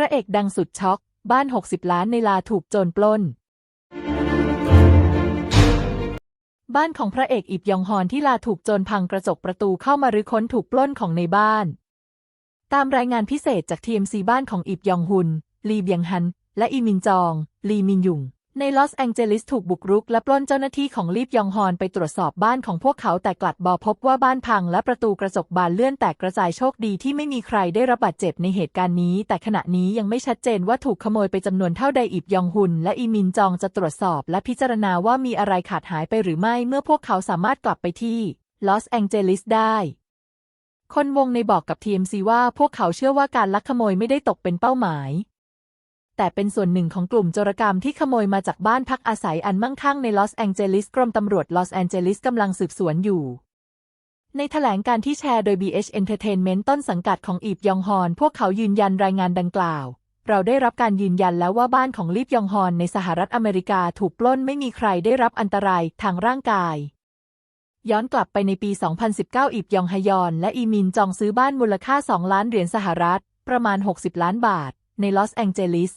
ระเอกดังสุดช็อก บ้าน 60 ล้านในลาถูกโจรปล้น บ้านของพระเอกอิบยองฮอนที่ลาถูกโจรพังกระจกประตูเข้ามารื้อค้นถูกปล้นของในบ้าน ตามรายงานพิเศษจากทีมซีบ้านของอิบยองฮุน ลีเบียงฮัน และอีมินจอง ลีมินยุง ในลอสแองเจลิสถูกบุกรุกและปล้นเจ้าหน้าที่ของลีบยองฮอนไปตรวจสอบบ้านของพวกเขาแต่กลัดบอพบว่าบ้านพังและประตูกระจกบานเลื่อนแตกกระจายโชคดีที่ไม่มีใครได้รับบาดเจ็บในเหตุการณ์นี้ แต่ขณะนี้ยังไม่ชัดเจนว่าถูกขโมยไปจำนวนเท่าใดอิบยองฮุนและอีมินจองจะตรวจสอบและพิจารณาว่ามีอะไรขาดหายไปหรือไม่เมื่อพวกเขาสามารถกลับไปที่ลอสแองเจลิสได้คนวงในบอกกับ TMC ว่าพวกเขาเชื่อว่าการลักขโมยไม่ได้ตกเป็นเป้าหมาย แต่เป็นส่วนหนึ่งของกลุ่มโจรกรรมที่ขโมยมาจากบ้านพักอาศัยอันมั่งคั่งในลอสแองเจลิสกรมตำรวจลอสแองเจลิสกำลังสืบสวนอยู่ ในแถลงการที่แชร์โดย BH Entertainment ต้นสังกัดของอีบยองฮอน พวกเขายืนยันรายงานดังกล่าว เราได้รับการยืนยันแล้วว่าบ้านของลีบยองฮอนในสหรัฐอเมริกาถูกปล้นไม่มีใครได้รับอันตรายทางร่างกายย้อนกลับไปในปี 2019 อีบยองฮยอน และอีมินจองซื้อบ้านมูลค่า 2 ล้านเหรียญสหรัฐ ประมาณ 60 ล้านบาท ในลอสแองเจลิส